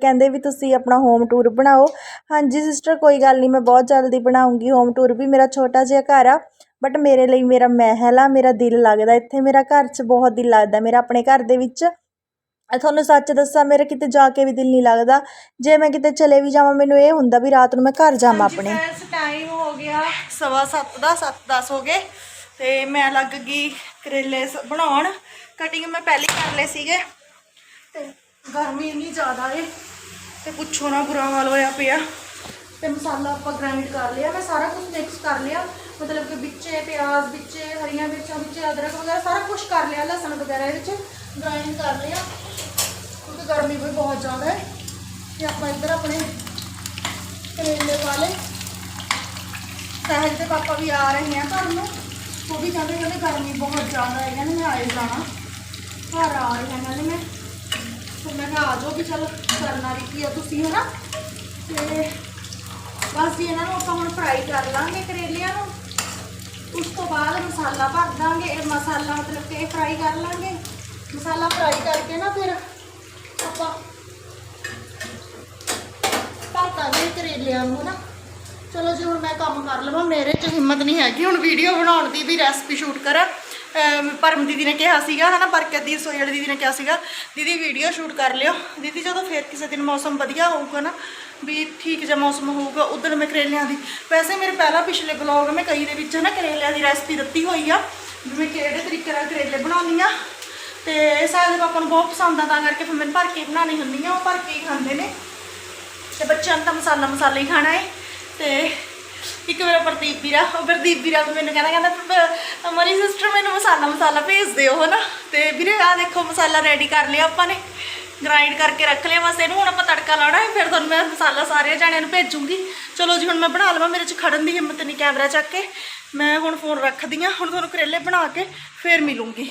ਕਹਿੰਦੇ ਵੀ ਤੁਸੀਂ ਆਪਣਾ ਹੋਮ ਟੂਰ ਬਣਾਓ। ਹਾਂਜੀ ਸਿਸਟਰ ਕੋਈ ਗੱਲ ਨਹੀਂ ਮੈਂ ਬਹੁਤ ਜਲਦੀ ਬਣਾਉਂਗੀ ਹੋਮ ਟੂਰ ਵੀ, ਮੇਰਾ ਛੋਟਾ ਜਿਹਾ ਘਰ ਆ। ਬਟ ਮੇਰੇ ਲਈ ਮੇਰਾ ਮਹਿਲ ਆ, ਮੇਰਾ ਦਿਲ ਲੱਗਦਾ, ਇੱਥੇ ਮੇਰਾ ਘਰ 'ਚ ਬਹੁਤ ਦਿਲ ਲੱਗਦਾ, ਮੇਰਾ ਆਪਣੇ ਘਰ ਦੇ ਵਿੱਚ। ਤੁਹਾਨੂੰ ਸੱਚ ਦੱਸਾਂ ਮੇਰੇ ਕਿਤੇ ਜਾ ਕੇ ਵੀ ਦਿਲ ਨਹੀਂ ਲੱਗਦਾ। ਜੇ ਮੈਂ ਕਿਤੇ ਚਲੇ ਵੀ ਜਾਵਾਂ ਮੈਨੂੰ ਇਹ ਹੁੰਦਾ ਵੀ ਰਾਤ ਨੂੰ ਮੈਂ ਘਰ ਜਾਵਾਂ ਆਪਣੇ। ਟਾਈਮ ਹੋ ਗਿਆ। ਸਵਾ ਸੱਤ ਦਾ 7:10 ਹੋ ਗਏ। ਤੇ ਮੈਂ ਲੱਗ ਗਈ ਕਰੇਲੇ ਬਣਾਉਣ। ਕਟਿੰਗ ਮੈਂ ਪਹਿਲੇ ਕਰ ਲਏ ਸੀਗੇ। ਤੇ ਗਰਮੀ ਇੰਨੀ ਜ਼ਿਆਦਾ ਏ। ਤੇ ਪੁੱਛੋ ਨਾ ਬੁਰਾ ਹਾਲ ਹੋਇਆ ਪਿਆ। ਤੇ ਮਸਾਲਾ ਆਪਾਂ ਗ੍ਰਾਈਂਡ ਕਰ ਲਿਆ। ਮੈਂ ਸਾਰਾ ਕੁਝ ਮਿਕਸ ਕਰ ਲਿਆ। ਮਤਲਬ ਕਿ ਵਿੱਚੇ ਪਿਆਜ਼ ਵਿੱਚੇ ਹਰੀਆਂ ਮਿਰਚਾਂ ਵਿੱਚੇ ਅਦਰਕ ਵਗੈਰਾ ਸਾਰਾ ਕੁਝ ਕਰ ਲਿਆ ਲਸਣ ਵਗੈਰਾ ਇਹ ਵਿੱਚ। ਗ੍ਰਾਈਂਡ ਕਰ ਲਿਆ। ਕਿਉਂਕਿ ਗਰਮੀ ਵੀ ਬਹੁਤ ਜ਼ਿਆਦਾ ਹੈ। ਤੇ ਆਪਾਂ ਇੱਧਰ ਆਪਣੇ ਕਰੇਲੇ ਪਾ ਲਏ। ਸਹਿਜ ਦੇ ਪਾਪਾ ਵੀ ਆ ਰਹੇ ਆ ਘਰ ਨੂੰ। ਉਹ ਵੀ ਕਹਿੰਦੇ ਕਹਿੰਦੇ ਗਰਮੀ ਬਹੁਤ ਜ਼ਿਆਦਾ ਹੈ। ਕਹਿੰਦੇ ਮੈਂ ਆਏ ਜਾਣਾ। ਘਰ ਆ ਰਹੇ ਹਾਂ ਕਹਿੰਦੇ ਮੈਂ ਫਿਰ ਮੈਂ ਕਿਹਾ ਆ ਜਾਓ ਵੀ ਚਲੋ ਕਰਨਾ ਵੀ ਕੀ ਆ ਤੁਸੀਂ, ਹਨਾ? ਤੇ ਬਸ ਜੀ, ਇਹਨਾਂ ਨੂੰ ਆਪਾਂ ਹੁਣ ਫਰਾਈ ਕਰ ਲਾਂਗੇ ਕਰੇਲਿਆਂ ਨੂੰ। ਉਸ ਤੋਂ ਬਾਅਦ ਮਸਾਲਾ ਭਰ ਦਾਂਗੇ। ਇਹ ਮਸਾਲਾ ਮਤਲਬ ਕਿ ਫਰਾਈ ਕਰ ਲਾਂਗੇ। ਮਸਾਲਾ ਫਰਾਈ ਕਰਕੇ ਨਾ ਫਿਰ ਆਪਾਂ ਪਾਤਾਂਗੇ ਕਰੇਲਿਆਂ ਨੂੰ ਨਾ। ਚਲੋ ਜੀ, ਹੁਣ ਮੈਂ ਕੰਮ ਕਰ ਲਵਾਂ। ਮੇਰੇ 'ਚ ਹਿੰਮਤ ਨਹੀਂ ਹੈਗੀ। ਹੁਣ ਵੀਡੀਓ ਬਣਾਉਣ ਦੀ ਵੀ ਰੈਸਪੀ ਸ਼ੂਟ ਕਰਾਂ। ਪਰਮ ਦੀਦੀ ਨੇ ਕਿਹਾ ਸੀਗਾ, ਹਨਾ ਬਰਕਤ ਦੀ ਰਸੋਈ ਵਾਲੀ ਦੀਦੀ ਨੇ ਕਿਹਾ ਸੀਗਾ, ਦੀਦੀ ਵੀਡੀਓ ਸ਼ੂਟ ਕਰ ਲਿਓ। ਦੀਦੀ, ਜਦੋਂ ਫੇਰ ਕਿਸੇ ਦਿਨ ਮੌਸਮ ਵਧੀਆ ਹੋਊਗਾ ਨਾ, ਵੀ ਠੀਕ ਜਿਹਾ ਮੌਸਮ ਹੋਊਗਾ ਉਦੋਂ ਮੈਂ ਕਰੇਲਿਆਂ ਦੀ, ਵੈਸੇ ਮੇਰੇ ਪਹਿਲਾਂ ਪਿਛਲੇ ਬਲੌਗ ਮੈਂ ਕਈ ਦੇ ਵਿੱਚ ਨਾ ਕਰੇਲਿਆਂ ਦੀ ਰੈਸਪੀ ਦਿੱਤੀ ਹੋਈ ਆ, ਵੀ ਮੈਂ ਕਿਹੜੇ ਤਰੀਕੇ ਨਾਲ ਕਰੇਲੇ ਬਣਾਉਂਦੀ ਆ। ਤੇ ਸਾਡੇ ਪਾਪਾ ਨੂੰ ਬਹੁਤ ਪਸੰਦ ਆ, ਤਾਂ ਕਰਕੇ ਫਿਰ ਮੈਨੂੰ ਭਰ ਕੇ ਬਣਾਉਣੀ ਹੁੰਦੀ ਆ, ਉਹ ਭਰ ਕੇ ਹੀ ਖਾਂਦੇ ਨੇ। ਤੇ ਬੱਚਿਆਂ ਨੂੰ ਤਾਂ ਮਸਾਲਾ ਮਸਾਲਾ ਹੀ ਖਾਣਾ ਹੈ ਤੇ ਇੱਕ ਮੇਰਾ ਪ੍ਰਦੀਪ ਵੀਰਾ, ਉਹ ਪ੍ਰਦੀਪ ਵੀਰਾ ਵੀ ਮੈਨੂੰ ਕਹਿੰਦਾ ਕਹਿੰਦਾ ਮਰੀ ਸਿਸਟਰ ਮੈਨੂੰ ਮਸਾਲਾ ਮਸਾਲਾ ਭੇਜ ਦਿਓ, ਹਨਾ? ਤੇ ਵੀਰੇ ਆ ਦੇਖੋ, ਮਸਾਲਾ ਰੈਡੀ ਕਰ ਲਿਆ ਆਪਾਂ ਨੇ। ਗ੍ਰਾਈਂਡ ਕਰਕੇ ਰੱਖ ਲਿਆ, ਬਸ ਇਹਨੂੰ ਹੁਣ ਆਪਾਂ ਤੜਕਾ ਲਾਉਣਾ ਹੈ ਫਿਰ ਤੁਹਾਨੂੰ ਮੈਂ ਮਸਾਲਾ ਸਾਰੇ ਜਣਿਆਂ ਨੂੰ ਭੇਜੂੰਗੀ। ਚਲੋ ਜੀ, ਹੁਣ ਮੈਂ ਬਣਾ ਲਵਾਂ, ਮੇਰੇ ਚ ਖੜਨ ਦੀ ਹਿੰਮਤ ਨਹੀਂ ਕੈਮਰਾ ਚੱਕ ਕੇ। ਮੈਂ ਹੁਣ ਫੋਨ ਰੱਖਦੀ ਆ, ਹੁਣ ਤੁਹਾਨੂੰ ਕਰੇਲੇ ਬਣਾ ਕੇ ਫਿਰ ਮਿਲੂੰਗੀ।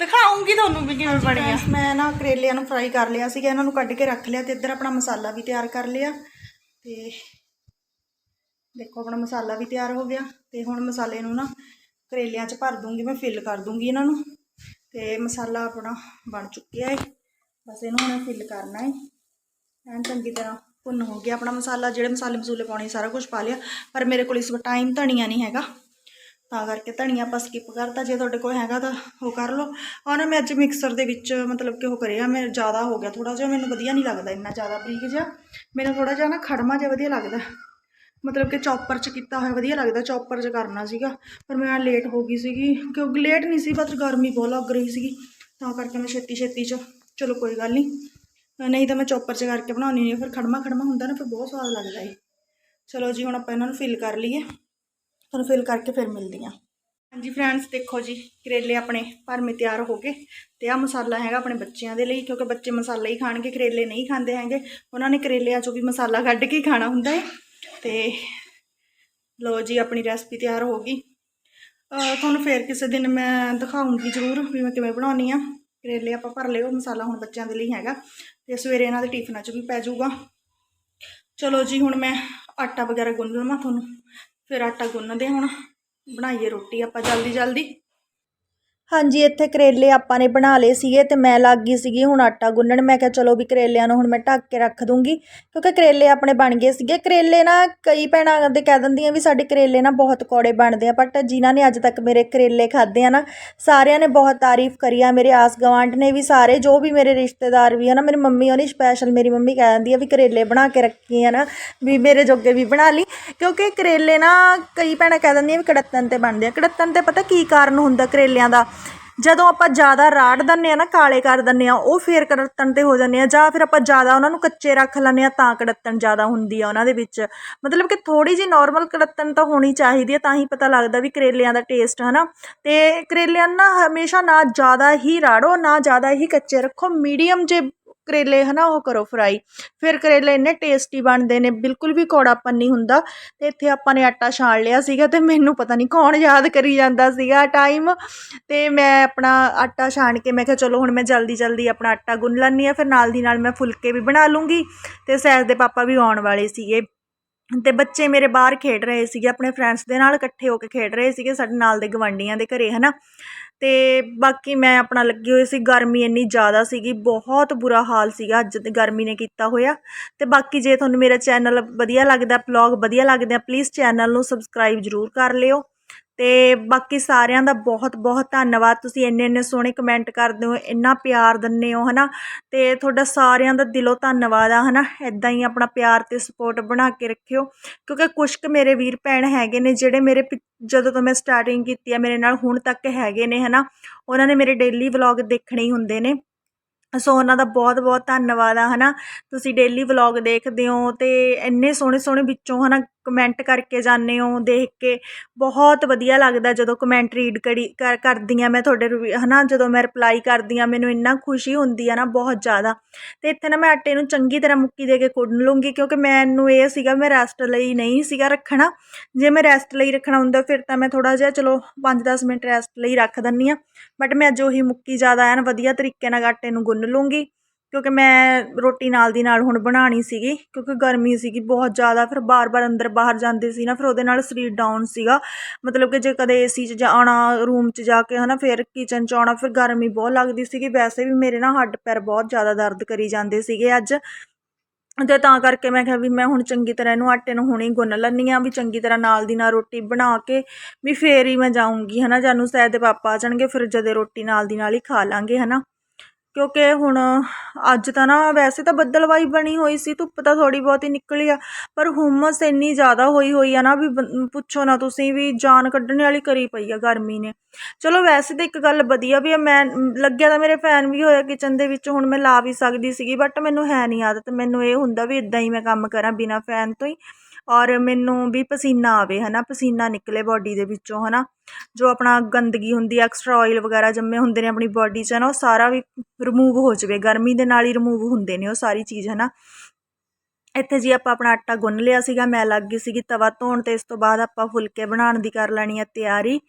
ਦਿਖਾਉਂਗੀ ਤੁਹਾਨੂੰ ਵੀ ਕਿਵੇਂ ਬਣੀ ਆ। ਮੈਂ ਨਾ ਕਰੇਲਿਆਂ ਨੂੰ ਫਰਾਈ ਕਰ ਲਿਆ ਸੀਗਾ ਇਹਨਾਂ ਨੂੰ ਕੱਢ ਕੇ ਰੱਖ ਲਿਆ ਤੇ ਇੱਧਰ ਆਪਣਾ ਮਸਾਲਾ ਵੀ ਤਿਆਰ ਕਰ ਲਿਆ। ਤੇ ਦੇਖੋ ਆਪਣਾ ਮਸਾਲਾ ਵੀ ਤਿਆਰ ਹੋ ਗਿਆ ਤੇ ਹੁਣ ਮਸਾਲੇ ਨੂੰ ਨਾ ਕਰੇਲਿਆਂ 'ਚ ਭਰ ਦੂੰਗੀ ਮੈਂ ਫਿਲ ਕਰ ਦੂੰਗੀ ਇਹਨਾਂ ਨੂੰ। ਤੇ ਮਸਾਲਾ ਆਪਣਾ ਬਣ ਚੁੱਕਿਆ ਹੈ ਬਸ ਇਹਨੂੰ ਹੁਣ ਫਿਲ ਕਰਨਾ ਹੈ ਐਨ ਚੰਗੀ ਤਰ੍ਹਾਂ ਭੁੰਨ ਹੋ ਗਿਆ ਆਪਣਾ ਮਸਾਲਾ ਜਿਹੜੇ ਮਸਾਲੇ ਮਸੂਲੇ ਪਾਉਣੇ ਸਾਰਾ ਕੁਝ ਪਾ ਲਿਆ। ਪਰ ਮੇਰੇ ਕੋਲ ਇਸ ਵਾਰ ਟਾਈਮ ਧਨੀਆ ਨਹੀਂ ਹੈਗਾ। ਤਾਂ ਕਰਕੇ ਧਨੀਆ ਆਪਾਂ ਸਕਿਪ ਕਰਤਾ, ਜੇ ਤੁਹਾਡੇ ਕੋਲ ਹੈਗਾ ਤਾਂ ਉਹ ਕਰ ਲਓ। ਆ ਨਾ ਮੈਂ ਅੱਜ ਮਿਕਸਰ ਦੇ ਵਿੱਚ ਮਤਲਬ ਕਿ ਉਹ ਕਰਿਆ, ਮੈਂ ਜ਼ਿਆਦਾ ਹੋ ਗਿਆ ਥੋੜਾ ਜਿਹਾ, ਮੈਨੂੰ ਵਧੀਆ ਨਹੀਂ ਲੱਗਦਾ ਇੰਨਾ ਜ਼ਿਆਦਾ ਬਰੀਕ ਜਿਹਾ। ਮੈਨੂੰ ਥੋੜਾ ਜਿਹਾ ਨਾ ਖੜਮਾ ਜਿਹਾ ਵਧੀਆ ਲੱਗਦਾ। ਮਤਲਬ ਕਿ ਚੌਪਰ 'ਚ ਕੀਤਾ ਹੋਇਆ ਵਧੀਆ ਲੱਗਦਾ, ਚੌਪਰ 'ਚ ਕਰਨਾ ਸੀਗਾ, ਪਰ ਮੈਂ ਲੇਟ ਹੋ ਗਈ ਸੀਗੀ, ਕਿਉਂਕਿ ਲੇਟ ਨਹੀਂ ਸੀ ਬਸ ਗਰਮੀ ਬਹੁਤ ਲੱਗ ਰਹੀ ਸੀਗੀ। ਤਾਂ ਕਰਕੇ ਮੈਂ ਛੇਤੀ ਛੇਤੀ 'ਚ, ਚਲੋ ਕੋਈ ਗੱਲ ਨਹੀਂ ਨਹੀਂ ਤਾਂ ਮੈਂ ਚੌਪਰ 'ਚ ਕਰਕੇ ਬਣਾਉਣੀ ਨਹੀਂ ਫਿਰ ਖੜਮਾ ਖੜਮਾ ਹੁੰਦਾ ਨਾ, ਫਿਰ ਬਹੁਤ ਸਵਾਦ ਲੱਗਦਾ ਏ ਚਲੋ ਜੀ, ਹੁਣ ਆਪਾਂ ਇਹਨਾਂ ਨੂੰ ਫਿਲ ਕਰ ਲਈਏ। ਤੁਹਾਨੂੰ ਫਿਲ ਕਰਕੇ ਫਿਰ ਮਿਲਦੀ ਹਾਂ ਹਾਂਜੀ ਫਰੈਂਡਸ ਦੇਖੋ ਜੀ, ਕਰੇਲੇ ਆਪਣੇ ਭਰਮੇ ਤਿਆਰ ਹੋ ਗਏ ਤੇ ਆ ਮਸਾਲਾ ਹੈਗਾ ਆਪਣੇ ਬੱਚਿਆਂ ਦੇ ਲਈ, ਕਿਉਂਕਿ ਬੱਚੇ ਮਸਾਲਾ ਹੀ ਖਾਣਗੇ, ਕਰੇਲੇ ਨਹੀਂ ਖਾਂਦੇ ਹੈਗੇ। ਉਹਨਾਂ ਨੇ ਕਰੇਲਿਆਂ ਚੋਂ ਵੀ ਮਸਾਲਾ ਕੱਢ ਕੇ ਹੀ ਖਾਣਾ ਹੁੰਦਾ ਹੈ। ਤੇ ਲੋ ਜੀ, ਆਪਣੀ ਰੈਸਪੀ ਤਿਆਰ ਹੋ ਗਈ। ਤੁਹਾਨੂੰ ਫੇਰ ਕਿਸੇ ਦਿਨ ਮੈਂ ਦਿਖਾਉਂਗੀ ਜ਼ਰੂਰ ਵੀ ਮੈਂ ਕਿਵੇਂ ਬਣਾਉਣੀ ਆ ਕਰੇਲੇ ਆਪਾਂ ਭਰ ਲਿਓ ਮਸਾਲਾ ਹੁਣ ਬੱਚਿਆਂ ਦੇ ਲਈ ਹੈਗਾ ਤੇ ਸਵੇਰੇ ਇਹਨਾਂ ਦੇ ਟਿਫਨਾਂ 'ਚ ਵੀ ਪੈ ਜਾਊਗਾ। ਚਲੋ ਜੀ, ਹੁਣ ਮੈਂ ਆਟਾ ਵਗੈਰਾ ਗੁੰਨ ਲਵਾਂ ਤੁਹਾਨੂੰ। ਫਿਰ ਆਟਾ ਗੁੰਨਦੇ ਹੁਣ ਬਣਾਈਏ ਰੋਟੀ ਆਪਾਂ ਜਲਦੀ ਜਲਦੀ ਹਾਂਜੀ, ਇੱਥੇ ਕਰੇਲੇ ਆਪਾਂ ਨੇ ਬਣਾ ਲਏ ਸੀਗੇ ਤੇ ਮੈਂ ਲੱਗ ਗਈ ਸੀਗੀ ਹੁਣ ਆਟਾ ਗੁੰਨਣ। ਮੈਂ ਕਿਹਾ ਚਲੋ ਵੀ ਕਰੇਲਿਆਂ ਨੂੰ ਹੁਣ ਮੈਂ ਢੱਕ ਕੇ ਰੱਖ ਦੂੰਗੀ, ਕਿਉਂਕਿ ਕਰੇਲੇ ਆਪਣੇ ਬਣ ਗਏ ਸੀਗੇ। ਕਰੇਲੇ ਨਾ ਕਈ ਭੈਣਾਂ ਦੇ ਕਹਿ ਦਿੰਦੀਆਂ ਵੀ ਸਾਡੇ ਕਰੇਲੇ ਨਾ ਬਹੁਤ ਕੌੜੇ ਬਣਦੇ ਆ ਬਟ ਜਿਨ੍ਹਾਂ ਨੇ ਅੱਜ ਤੱਕ ਮੇਰੇ ਕਰੇਲੇ ਖਾਦੇ ਆ ਨਾ, ਸਾਰਿਆਂ ਨੇ ਬਹੁਤ ਤਾਰੀਫ ਕਰੀ ਆ। ਮੇਰੇ ਆਸ ਗਵਾਂਢ ਨੇ ਵੀ ਸਾਰੇ, ਜੋ ਵੀ ਮੇਰੇ ਰਿਸ਼ਤੇਦਾਰ ਵੀ ਆ ਨਾ, ਮੇਰੀ ਮੰਮੀ ਉਹਨੇ ਸਪੈਸ਼ਲ ਮੇਰੀ ਮੰਮੀ ਕਹਿ ਦਿੰਦੀ ਆ ਵੀ ਕਰੇਲੇ ਬਣਾ ਕੇ ਰੱਖੀ ਆ ਨਾ, ਵੀ ਮੇਰੇ ਜੋਗੇ ਵੀ ਬਣਾ ਲਈ। ਕਿਉਂਕਿ ਕਰੇਲੇ ਨਾ ਕਈ ਭੈਣਾਂ ਕਹਿ ਦਿੰਦੀਆਂ ਵੀ ਕੜੱਤਨ ਤੇ ਬਣਦੇ ਆ। ਕੜੱਤਨ ਤੇ ਪਤਾ ਕੀ ਕਾਰਨ ਹੁੰਦਾ ਕਰੇਲਿਆਂ ਦਾ? ਜਦੋਂ ਆਪਾਂ ਜ਼ਿਆਦਾ ਰਾੜ ਦਿੰਦੇ ਹਾਂ ਨਾ, ਕਾਲੇ ਕਰ ਦਿੰਦੇ ਹਾਂ, ਉਹ ਫਿਰ ਕੜੱਤਣ ਤੇ ਹੋ ਜਾਂਦੇ ਆ ਜਾਂ ਫਿਰ ਆਪਾਂ ਜ਼ਿਆਦਾ ਉਹਨਾਂ ਨੂੰ ਕੱਚੇ ਰੱਖ ਲੈਂਦੇ ਹਾਂ ਤਾਂ ਕੜੱਤਣ ਜ਼ਿਆਦਾ ਹੁੰਦੀ ਆ ਉਹਨਾਂ ਦੇ ਵਿੱਚ। ਮਤਲਬ ਕਿ ਥੋੜ੍ਹੀ ਜਿਹੀ ਨੋਰਮਲ ਕੜੱਤਣ ਤਾਂ ਹੋਣੀ ਚਾਹੀਦੀ ਹੈ ਤਾਂ ਹੀ ਪਤਾ ਲੱਗਦਾ ਵੀ ਕਰੇਲਿਆਂ ਦਾ ਟੇਸਟ ਹੈ ਨਾ ਅਤੇ ਕਰੇਲਿਆਂ ਨੂੰ ਨਾ ਹਮੇਸ਼ਾ ਨਾ ਜ਼ਿਆਦਾ ਹੀ ਰਾੜੋ, ਨਾ ਜ਼ਿਆਦਾ ਹੀ ਕੱਚੇ ਰੱਖੋ ਮੀਡੀਅਮ ਜੇ ਕਰੇਲੇ ਹੈ ਨਾ ਉਹ ਕਰੋ ਫਰਾਈ ਫਿਰ ਕਰੇਲੇ ਇੰਨੇ ਟੇਸਟੀ ਬਣਦੇ ਨੇ, ਬਿਲਕੁਲ ਵੀ ਕੌੜਾਪਨ ਨਹੀਂ ਹੁੰਦਾ। ਅਤੇ ਇੱਥੇ ਆਪਾਂ ਨੇ ਆਟਾ ਛਾਣ ਲਿਆ ਸੀਗਾ ਅਤੇ ਮੈਨੂੰ ਪਤਾ ਨਹੀਂ ਕੌਣ ਯਾਦ ਕਰੀ ਜਾਂਦਾ ਸੀਗਾ ਟਾਈਮ ਅਤੇ ਮੈਂ ਆਪਣਾ ਆਟਾ ਛਾਣ ਕੇ ਮੈਂ ਕਿਹਾ, ਚਲੋ, ਹੁਣ ਮੈਂ ਜਲਦੀ ਜਲਦੀ ਆਪਣਾ ਆਟਾ ਗੁੰਨ ਲੈਂਦੀ ਹਾਂ, ਫਿਰ ਨਾਲ ਦੀ ਨਾਲ ਮੈਂ ਫੁਲਕੇ ਵੀ ਬਣਾ ਲੂੰਗੀ। ਅਤੇ ਸੈਸ ਦੇ ਪਾਪਾ ਵੀ ਆਉਣ ਵਾਲੇ ਸੀਗੇ। ਅਤੇ ਬੱਚੇ ਮੇਰੇ ਬਾਹਰ ਖੇਡ ਰਹੇ ਸੀਗੇ, ਆਪਣੇ ਫਰੈਂਡਸ ਦੇ ਨਾਲ ਇਕੱਠੇ ਹੋ ਕੇ ਖੇਡ ਰਹੇ ਸੀਗੇ, ਸਾਡੇ ਨਾਲ ਦੇ ਗਵਾਂਢੀਆਂ ਦੇ ਘਰੇ ਨਾ ਅਤੇ ਬਾਕੀ ਮੈਂ ਆਪਣਾ ਲੱਗੀ ਹੋਈ ਸੀ, ਗਰਮੀ ਇੰਨੀ ਜ਼ਿਆਦਾ ਸੀਗੀ, ਬਹੁਤ ਬੁਰਾ ਹਾਲ ਸੀਗਾ ਅੱਜ ਤੇ ਗਰਮੀ ਨੇ ਕੀਤਾ ਹੋਇਆ। ਅਤੇ ਬਾਕੀ ਜੇ ਤੁਹਾਨੂੰ ਮੇਰਾ ਚੈਨਲ ਵਧੀਆ ਲੱਗਦਾ ਬਲੌਗ ਵਧੀਆ ਲੱਗਦੇ ਆ ਪਲੀਜ਼ ਚੈਨਲ ਨੂੰ ਸਬਸਕ੍ਰਾਈਬ ਜ਼ਰੂਰ ਕਰ ਲਿਓ। ਅਤੇ ਬਾਕੀ ਸਾਰਿਆਂ ਦਾ ਬਹੁਤ ਬਹੁਤ ਧੰਨਵਾਦ। ਤੁਸੀਂ ਇੰਨੇ ਇੰਨੇ ਸੋਹਣੇ ਕਮੈਂਟ ਕਰਦੇ ਹੋ, ਇੰਨਾ ਪਿਆਰ ਦਿੰਦੇ ਹੋ ਹੈ ਨਾ ਅਤੇ ਤੁਹਾਡਾ ਸਾਰਿਆਂ ਦਾ ਦਿਲੋਂ ਧੰਨਵਾਦ ਆ ਹੈ ਨਾ ਇੱਦਾਂ ਹੀ ਆਪਣਾ ਪਿਆਰ ਅਤੇ ਸਪੋਰਟ ਬਣਾ ਕੇ ਰੱਖਿਓ। ਕਿਉਂਕਿ ਕੁਛ ਕੁ ਮੇਰੇ ਵੀਰ ਭੈਣ ਹੈਗੇ ਨੇ, ਜਿਹੜੇ ਮੇਰੇ ਪਿ- ਜਦੋਂ ਤੋਂ ਮੈਂ ਸਟਾਰਟਿੰਗ ਕੀਤੀ ਆ, ਮੇਰੇ ਨਾਲ ਹੁਣ ਤੱਕ ਹੈਗੇ ਨੇ ਹੈ ਨਾ ਉਹਨਾਂ ਨੇ ਮੇਰੇ ਡੇਲੀ ਵਲੌਗ ਦੇਖਣੇ ਹੀ ਹੁੰਦੇ ਨੇ। ਸੋ ਉਹਨਾਂ ਦਾ ਬਹੁਤ ਬਹੁਤ ਧੰਨਵਾਦ ਆ, ਹਨਾ? ਤੁਸੀਂ ਡੇਲੀ ਵਲੌਗ ਦੇਖਦੇ ਹੋ ਤੇ ਇੰਨੇ ਸੋਹਣੇ ਸੋਹਣੇ ਵਿੱਚੋਂ, ਹਨਾ? ਕਮੈਂਟ ਕਰਕੇ ਜਾਂਦੇ ਹੋ, ਦੇਖ ਕੇ ਬਹੁਤ ਵਧੀਆ ਲੱਗਦਾ ਜਦੋਂ ਕਮੈਂਟ ਰੀਡ ਕਰੀ ਕਰ ਕਰਦੀ ਹਾਂ ਮੈਂ ਤੁਹਾਡੇ ਰੂ ਹੈ ਨਾ ਜਦੋਂ ਮੈਂ ਰਿਪਲਾਈ ਕਰਦੀ ਹਾਂ, ਮੈਨੂੰ ਇੰਨਾ ਖੁਸ਼ੀ ਹੁੰਦੀ ਆ ਨਾ ਬਹੁਤ ਜ਼ਿਆਦਾ। ਅਤੇ ਇੱਥੇ ਨਾ ਮੈਂ ਆਟੇ ਨੂੰ ਚੰਗੀ ਤਰ੍ਹਾਂ ਮੁੱਕੀ ਦੇ ਕੇ ਗੁੰਨ ਲੂੰਗੀ, ਕਿਉਂਕਿ ਮੈਨੂੰ ਇਹ ਸੀਗਾ ਮੈਂ ਰੈਸਟ ਲਈ ਨਹੀਂ ਸੀਗਾ ਰੱਖਣਾ। ਜੇ ਮੈਂ ਰੈਸਟ ਲਈ ਰੱਖਣਾ ਹੁੰਦਾ ਫਿਰ ਤਾਂ ਮੈਂ ਥੋੜ੍ਹਾ ਜਿਹਾ, ਚਲੋ ਪੰਜ ਦਸ ਮਿੰਟ ਰੈਸਟ ਲਈ ਰੱਖ ਦਿੰਦੀ ਹਾਂ। ਬਟ ਮੈਂ ਅੱਜ ਉਹੀ ਮੁੱਕੀ ਜ਼ਿਆਦਾ ਐਨ ਵਧੀਆ ਤਰੀਕੇ ਨਾਲ ਆਟੇ ਨੂੰ ਗੁੰਨ ਲੂੰਗੀ। ਕਿਉਂਕਿ ਮੈਂ ਰੋਟੀ ਨਾਲ ਦੀ ਨਾਲ ਹੁਣ ਬਣਾਉਣੀ ਸੀਗੀ, ਕਿਉਂਕਿ ਗਰਮੀ ਸੀਗੀ ਬਹੁਤ ਜ਼ਿਆਦਾ, ਫਿਰ ਬਾਰ-ਬਾਰ ਅੰਦਰ ਬਾਹਰ ਜਾਂਦੇ ਸੀ ਨਾ, ਫਿਰ ਉਹਦੇ ਨਾਲ ਸਰੀਰ ਡਾਊਨ ਸੀਗਾ। ਮਤਲਬ ਕਿ ਜੇ ਕਦੇ ਏਸੀ 'ਚ ਜਾਣਾ ਰੂਮ 'ਚ ਜਾ ਕੇ ਹੈ ਨਾ ਫਿਰ ਕਿਚਨ 'ਚ ਆਉਣਾ, ਫਿਰ ਗਰਮੀ ਬਹੁਤ ਲੱਗਦੀ ਸੀਗੀ। ਵੈਸੇ ਵੀ ਮੇਰੇ ਨਾ ਹੱਡ ਪੈਰ ਬਹੁਤ ਜ਼ਿਆਦਾ ਦਰਦ ਕਰੀ ਜਾਂਦੇ ਸੀਗੇ ਅੱਜ। ਅਤੇ ਤਾਂ ਕਰਕੇ ਮੈਂ ਕਿਹਾ ਵੀ ਮੈਂ ਹੁਣ ਚੰਗੀ ਤਰ੍ਹਾਂ ਇਹਨੂੰ ਆਟੇ ਨੂੰ ਹੁਣੇ ਗੁੰਨ ਲੈਂਦੀ ਹਾਂ, ਵੀ ਚੰਗੀ ਤਰ੍ਹਾਂ ਨਾਲ ਦੀ ਨਾਲ ਰੋਟੀ ਬਣਾ ਕੇ, ਵੀ ਫੇਰ ਹੀ ਮੈਂ ਜਾਊਂਗੀ ਹੈ ਨਾ ਜਾਨੂੰ ਸ਼ਾਇਦ ਦੇ ਪਾਪਾ ਆ ਜਾਣਗੇ, ਫਿਰ ਜਦੇ ਰੋਟੀ ਨਾਲ ਦੀ ਨਾਲ ਹੀ ਖਾ ਲਾਂਗੇ ਹੈ ਨਾ ਕਿਉਂਕਿ ਹੁਣ ਅੱਜ ਤਾਂ ਨਾ ਵੈਸੇ ਤਾਂ ਬੱਦਲਵਾਈ ਬਣੀ ਹੋਈ ਸੀ, ਧੁੱਪ ਤਾਂ ਥੋੜ੍ਹੀ ਬਹੁਤੀ ਨਿਕਲੀ ਆ, ਪਰ ਹੁਮਸ ਇੰਨੀ ਜ਼ਿਆਦਾ ਹੋਈ ਹੋਈ ਆ ਨਾ ਵੀ ਬੰ- ਪੁੱਛੋ ਨਾ ਤੁਸੀਂ ਵੀ ਜਾਨ ਕੱਢਣ ਵਾਲੀ ਕਰੀ ਪਈ ਆ ਗਰਮੀ ਨੇ। ਚਲੋ ਵੈਸੇ ਤਾਂ ਇੱਕ ਗੱਲ ਵਧੀਆ ਵੀ ਆ, ਮੈਂ ਲੱਗਿਆ ਤਾਂ ਮੇਰੇ ਫੈਨ ਵੀ ਹੋਇਆ ਕਿਚਨ ਦੇ ਵਿੱਚ, ਹੁਣ ਮੈਂ ਲਾ ਵੀ ਸਕਦੀ ਸੀਗੀ, ਬਟ ਮੈਨੂੰ ਹੈ ਨਹੀਂ ਆਦਤ, ਮੈਨੂੰ ਇਹ ਹੁੰਦਾ ਵੀ ਇੱਦਾਂ ਹੀ ਮੈਂ ਕੰਮ ਕਰਾਂ ਬਿਨਾਂ ਫੈਨ ਤੋਂ ਹੀ। ਔਰ ਮੈਨੂੰ ਵੀ ਪਸੀਨਾ ਆਵੇ ਹੈ ਨਾ ਪਸੀਨਾ ਨਿਕਲੇ ਬਾਡੀ ਦੇ ਵਿੱਚੋਂ ਹੈ ਨਾ ਜੋ ਆਪਣਾ ਗੰਦਗੀ ਹੁੰਦੀ ਹੈ ਐਕਸਟਰਾ ਆਇਲ ਵਗੈਰਾ ਜੰਮੇ ਹੁੰਦੇ ਨੇ ਆਪਣੀ ਬਾਡੀ 'ਚ ਹੈ ਨਾ ਉਹ ਸਾਰਾ ਵੀ ਰਿਮੂਵ ਹੋ ਜਾਵੇ। ਗਰਮੀ ਦੇ ਨਾਲ ਹੀ ਰਿਮੂਵ ਹੁੰਦੇ ਨੇ ਉਹ ਸਾਰੀ ਚੀਜ਼ ਹੈ ਨਾ ਇੱਥੇ ਜੀ ਆਪਾਂ ਆਪਣਾ ਆਟਾ ਗੁੰਨ ਲਿਆ ਸੀਗਾ, ਮੈਂ ਲੱਗ ਗਈ ਸੀਗੀ ਤਵਾ ਧੋਣ ਤੇ, ਇਸ ਤੋਂ ਬਾਅਦ ਆਪਾਂ ਫੁਲਕੇ ਬਣਾਉਣ ਦੀ ਕਰ ਲੈਣੀ ਹੈ ਤਿਆਰੀ।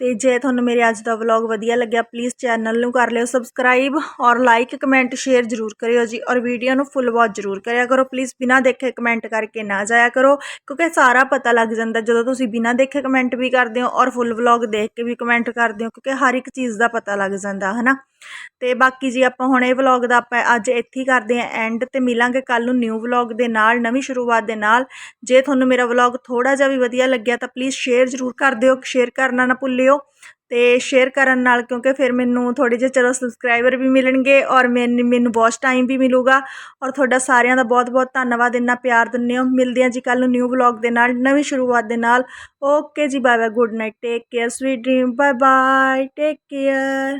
ਅਤੇ ਜੇ ਤੁਹਾਨੂੰ ਮੇਰੇ ਅੱਜ ਦਾ ਵਲੋਗ ਵਧੀਆ ਲੱਗਿਆ ਪਲੀਜ਼ ਚੈਨਲ ਨੂੰ ਕਰ ਲਿਓ ਸਬਸਕ੍ਰਾਈਬ ਔਰ ਲਾਈਕ ਕਮੈਂਟ ਸ਼ੇਅਰ ਜ਼ਰੂਰ ਕਰਿਓ ਜੀ ਔਰ ਵੀਡੀਓ ਨੂੰ ਫੁੱਲ ਵਾਚ ਜ਼ਰੂਰ ਕਰਿਆ ਕਰੋ। ਪਲੀਜ਼ ਬਿਨਾਂ ਦੇਖੇ ਕਮੈਂਟ ਕਰਕੇ ਨਾ ਜਾਇਆ ਕਰੋ, ਕਿਉਂਕਿ ਸਾਰਾ ਪਤਾ ਲੱਗ ਜਾਂਦਾ ਜਦੋਂ ਤੁਸੀਂ ਬਿਨਾਂ ਦੇਖੇ ਕਮੈਂਟ ਵੀ ਕਰਦੇ ਹੋ ਔਰ ਫੁੱਲ ਵਲੌਗ ਦੇਖ ਕੇ ਵੀ ਕਮੈਂਟ ਕਰਦੇ ਹੋ, ਕਿਉਂਕਿ ਹਰ ਇੱਕ ਚੀਜ਼ ਦਾ ਪਤਾ ਲੱਗ ਜਾਂਦਾ ਹੈ ਨਾ ਤੇ ਬਾਕੀ ਜੀ ਆਪਾਂ ਹੁਣ ਇਹ ਵਲੌਗ ਦਾ ਆਪਾਂ ਅੱਜ ਇੱਥੇ ਹੀ ਕਰਦੇ ਆਂ ਐਂਡ ਤੇ ਮਿਲਾਂਗੇ ਕੱਲ ਨੂੰ ਨਿਊ ਵਲੌਗ ਦੇ ਨਾਲ, ਨਵੀਂ ਸ਼ੁਰੂਆਤ ਦੇ ਨਾਲ। ਜੇ ਤੁਹਾਨੂੰ ਮੇਰਾ ਵਲੌਗ ਥੋੜਾ ਜਿਹਾ ਵੀ ਵਧੀਆ ਲੱਗਿਆ ਤਾਂ ਪਲੀਜ਼ ਸ਼ੇਅਰ ਜ਼ਰੂਰ ਕਰ ਦਿਓ ਸ਼ੇਅਰ ਕਰਨਾ ਨਾ ਭੁੱਲਿਓ। ਅਤੇ ਸ਼ੇਅਰ ਕਰਨ ਨਾਲ ਕਿਉਂਕਿ ਫਿਰ ਮੈਨੂੰ ਥੋੜੇ ਜਿਹੇ ਚਲੋ ਸਬਸਕ੍ਰਾਈਬਰ ਵੀ ਮਿਲਣਗੇ ਔਰ ਮੈਨੂੰ ਮੈਨੂੰ ਵਾਚ ਟਾਈਮ ਵੀ ਮਿਲੂਗਾ ਔਰ ਤੁਹਾਡਾ ਸਾਰਿਆਂ ਦਾ ਬਹੁਤ ਬਹੁਤ ਧੰਨਵਾਦ, ਇੰਨਾ ਪਿਆਰ ਦਿੰਦੇ ਹੋ। ਮਿਲਦੇ ਹਾਂ ਜੀ ਕੱਲ੍ਹ ਨੂੰ ਨਿਊ ਵਲੌਗ ਦੇ ਨਾਲ, ਨਵੀਂ ਸ਼ੁਰੂਆਤ ਦੇ ਨਾਲ। ਓਕੇ ਜੀ bye bye good night take care sweet dream bye bye take care